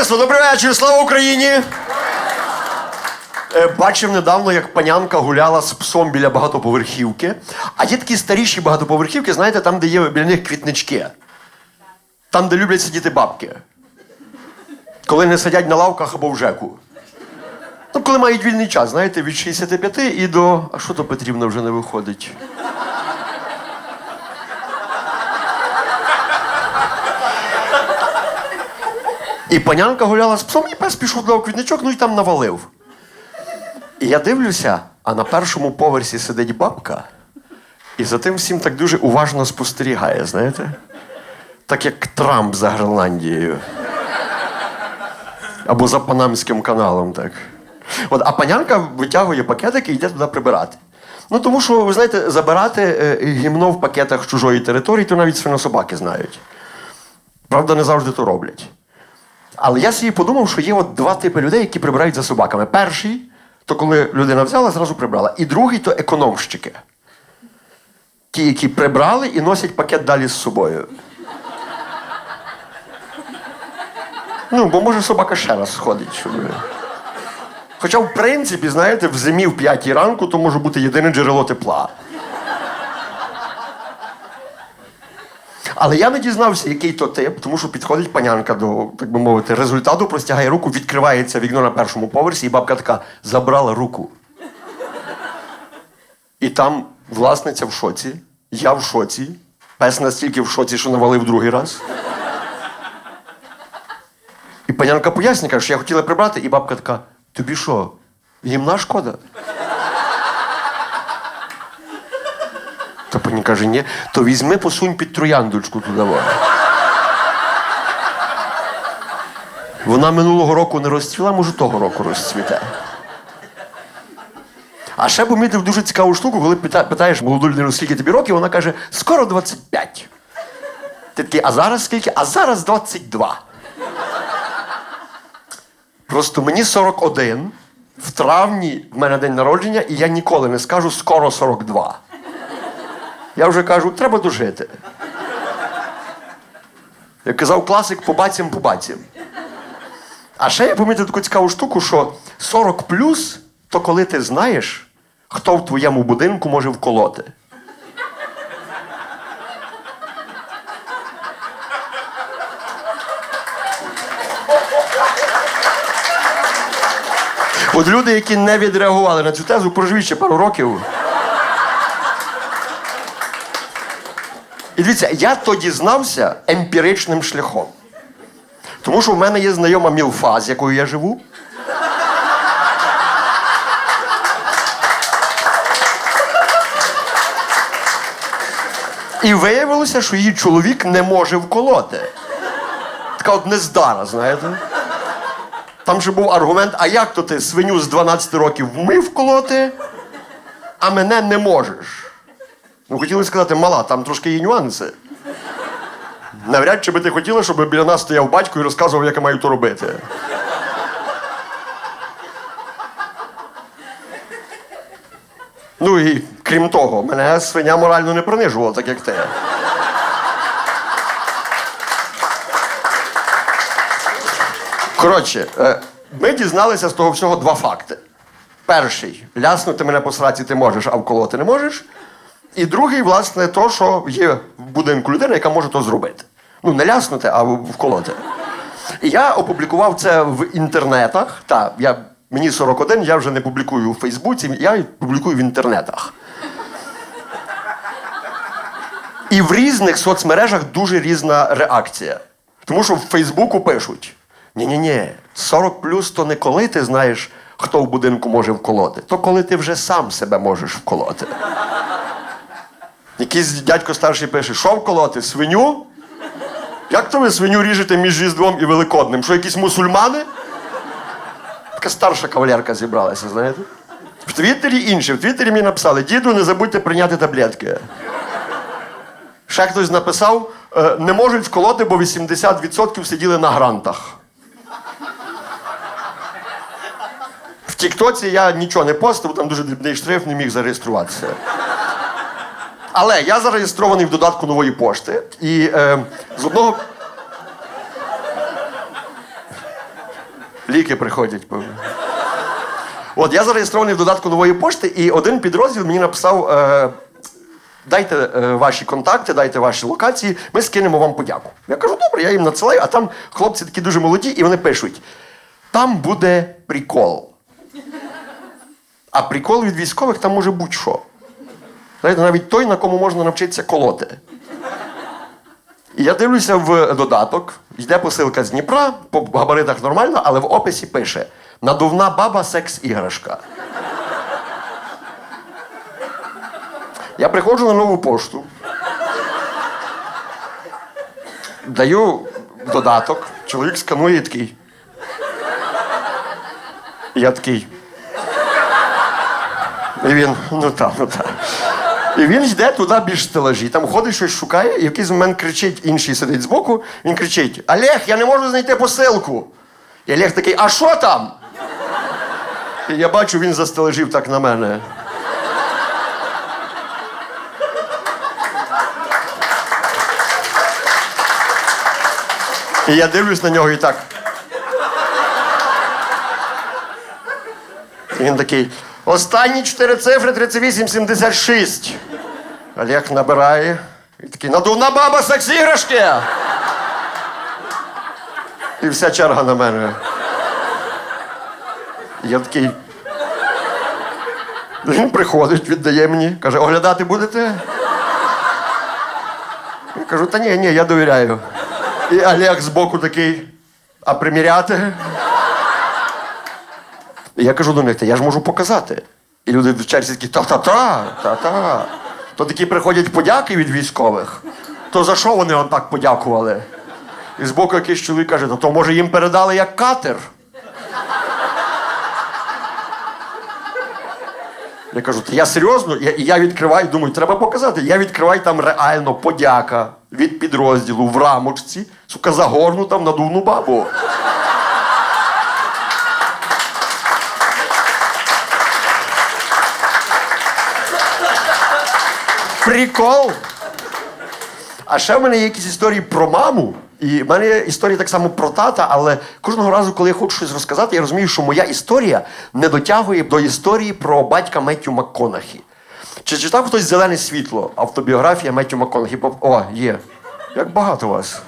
Товариство, добрий вечір, слава Україні! Е, Бачив недавно, як панянка гуляла з псом біля багатоповерхівки. А є такі старіші багатоповерхівки, знаєте, там, де є біля них квітнички. Там, де люблять сидіти бабки. Коли не сидять на лавках або в ЖЕКу. Ну, коли мають вільний час, знаєте, від 65 і до. А що то Петрівна вже не виходить? І панянка гуляла з псом, і пес пішов до квітничок, ну і там навалив. І я дивлюся, а на першому поверсі сидить бабка, і за тим всім так дуже уважно спостерігає, знаєте? Так як Трамп за Гренландією. Або за Панамським каналом, так. От, а панянка витягує пакетик і йде туди прибирати. Ну, тому що, ви знаєте, забирати е, гімно в пакетах чужої території, то навіть свинособаки знають. Правда, не завжди то роблять. Але я собі подумав, що є от два типи людей, які прибирають за собаками. Перший то коли людина взяла, зразу прибрала. І другий то економщики. Ті, які прибрали і носять пакет далі з собою. Ну, бо може собака ще раз сходить. Щоб... Хоча, в принципі, знаєте, в зимі в п'ятій ранку то може бути єдине джерело тепла. Але я не дізнався, який то тип, тому що підходить панянка до, так би мовити, результату, простягає руку, відкривається вікно на першому поверсі, і бабка така забрала руку. І там власниця в шоці, я в шоці, пес настільки в шоці, що навалив другий раз. І панянка пояснює, що я хотіла прибрати, і бабка така: тобі що, гімна шкода? Пані каже, ні, то візьми, посунь під трояндочку туди. Вона минулого року не розцвіла, може того року розцвіте. А ще помітив дуже цікаву штуку, коли питаєш молоду людину, скільки тобі років, вона каже, скоро 25. Ти такий, а зараз скільки? А зараз 22. Просто мені 41. В травні в мене день народження, і я ніколи не скажу скоро 42. Я вже кажу, треба дожити. Як казав класик, побацім, побацім. А ще я помітив таку цікаву штуку, що 40 плюс то коли ти знаєш, хто в твоєму будинку може вколоти. От люди, які не відреагували на цю тезу, проживіть ще пару років. І дивіться, я то дізнався емпіричним шляхом. Тому що в мене є знайома мілфа, з якою я живу. І виявилося, що її чоловік не може вколоти. Така от нездара, знаєте. Там же був аргумент: а як то ти свиню з 12 років вмив вколоти, а мене не можеш? Ну, хотіли сказати, мала, там трошки є нюанси. Навряд чи би ти хотіла, щоб біля нас стояв батько і розказував, як я маю то робити. Ну і крім того, мене свиня морально не принижувала, так як ти. Коротше, е, ми дізналися з того всього два факти. Перший ляснути мене по сраці ти можеш, а вколоти не можеш. І другий, власне, то, що є в будинку людина, яка може то зробити. Ну, не ляснути, а вколоти. І я опублікував це в інтернетах. Так, я, мені 41, я вже не публікую у Фейсбуці, я публікую в інтернетах. І в різних соцмережах дуже різна реакція. Тому що в Фейсбуку пишуть: ні-ні-ні, 40 плюс то не коли ти знаєш, хто в будинку може вколоти, то коли ти вже сам себе можеш вколоти. Якийсь дядько старший пише, що вколоти? Свиню? Як то ви свиню ріжете між Різдвом і Великодним? Що якісь мусульмани? Така старша кавалерка зібралася, знаєте? В Твіттері інше. В Твіттері мені написали: діду, не забудьте прийняти таблетки. Ще хтось написав, «Е, не можуть вколоти, бо 80% сиділи на грантах. В Тіктоці я нічого не постив, там дуже дрібний шрифт, не міг зареєструватися. Але я зареєстрований в додатку нової пошти. І е, з одного. Ліки приходять. От я зареєстрований в додатку нової пошти, і один підрозділ мені написав: е, дайте е, ваші контакти, дайте ваші локації, ми скинемо вам подяку. Я кажу, добре, я їм надсилаю, а там хлопці такі дуже молоді, і вони пишуть: там буде прикол. А прикол від військових там може будь-що. Знаєте, навіть той, на кому можна навчитися колоти. І я дивлюся в додаток, йде посилка з Дніпра, по габаритах нормально, але в описі пише: надувна баба секс-іграшка. Я приходжу на нову пошту. Даю додаток, чоловік сканує такий. Я такий. І він, ну так, ну так. І він йде туди більш стелажі. Там ходить, щось шукає, і в якийсь момент кричить, інший сидить збоку. Він кричить: Олег, я не можу знайти посилку. І Олег такий, а що там? І я бачу, він застележів так на мене. І я дивлюсь на нього і так. І він такий. Останні чотири цифри 3876. Олег набирає. І такий, надувна баба секс-іграшки. І вся черга на мене. Я такий. Він приходить, віддає мені, каже, оглядати будете? Я кажу, та ні, ні, я довіряю. І Олег збоку такий, а приміряти? І я кажу до них, «Та я ж можу показати. І люди в черзі такі, та-та-та, та-та. То такі приходять подяки від військових. То за що вони так подякували? І збоку якийсь чоловік каже, «Та то може їм передали як катер. Я кажу, я серйозно, я, я відкриваю, думаю, треба показати. Я відкриваю там реально подяка від підрозділу в рамочці, сука, загорнута в надувну бабу. Прикол. А ще в мене є якісь історії про маму. І в мене є історії так само про тата, але кожного разу, коли я хочу щось розказати, я розумію, що моя історія не дотягує до історії про батька Меттю МакКонахі. Чи читав хтось зелене світло? Автобіографія Меттю МакКонахі? О, є. Як багато вас.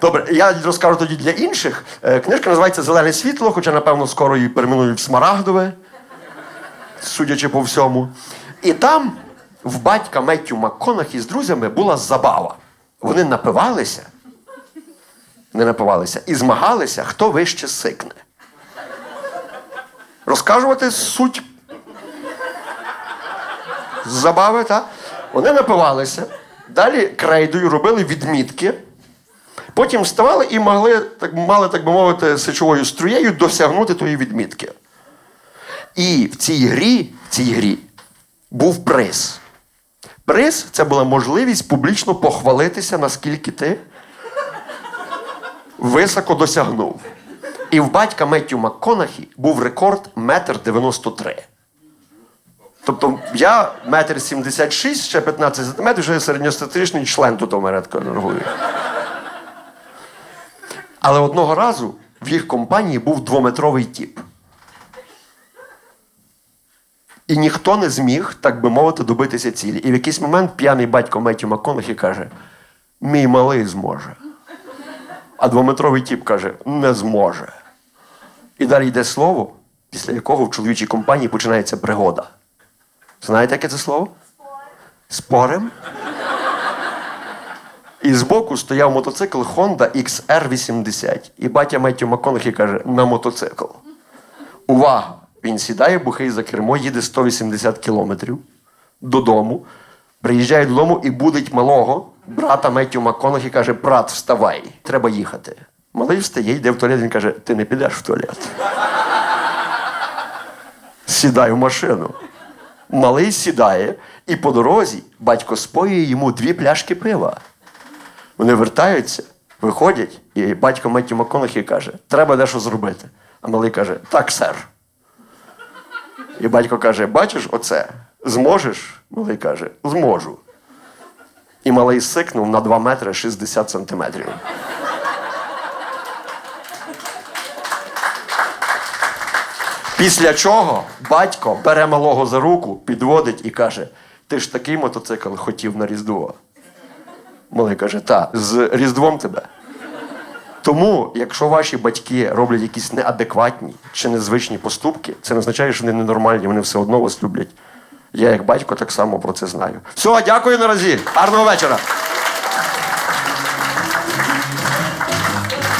Добре, я розкажу тоді для інших. Е, Книжка називається Зелене світло, хоча, напевно, скоро її перейменують в Смарагдове, судячи по всьому. І там в батька Меттю МакКонахі з друзями була забава. Вони напивалися, не напивалися, і змагалися, хто вище сикне. Розкажувати суть забави, так? Вони напивалися, далі крейдою робили відмітки, потім вставали і могли, так, мали, так би мовити, сечовою струєю досягнути тої відмітки. І в цій грі, в цій грі був приз. Приз це була можливість публічно похвалитися, наскільки ти високо досягнув. І в батька Меттю МакКонахі був рекорд метр 93. Тобто я метр 76, ще 15 сантиметрів, вже середньостатичний член тут у мене норгую. Але одного разу в їх компанії був двометровий тіп. І ніхто не зміг, так би мовити, добитися цілі. І в якийсь момент п'яний батько Меттю МакКонахі каже: мій малий зможе. А двометровий тіп каже, не зможе. І далі йде слово, після якого в чоловічій компанії починається пригода. Знаєте, яке це слово? Спорим? І збоку стояв мотоцикл Honda XR80. І батя Меттю МакКонахі каже, на мотоцикл. Увага! Він сідає бухий за кермо, їде 180 кілометрів додому, приїжджає додому і будить малого брата Меттю МакКонахі каже: брат, вставай, треба їхати. Малий встає, йде в туалет, він каже, ти не підеш в туалет. Сідай в машину. Малий сідає, і по дорозі батько споює йому дві пляшки пива. Вони вертаються, виходять, і батько Меттю МакКонахі каже, треба дещо зробити. А малий каже, так, сер. І батько каже: бачиш оце? Зможеш? Малий каже, зможу. І малий сикнув на 2 метри 60 сантиметрів. Після чого батько бере малого за руку, підводить і каже: Ти ж такий мотоцикл хотів на Різдво. Малий каже, та, з Різдвом тебе. Тому, якщо ваші батьки роблять якісь неадекватні чи незвичні поступки, це не означає, що вони ненормальні, вони все одно вас люблять. Я, як батько, так само про це знаю. Все, дякую наразі. Гарного вечора.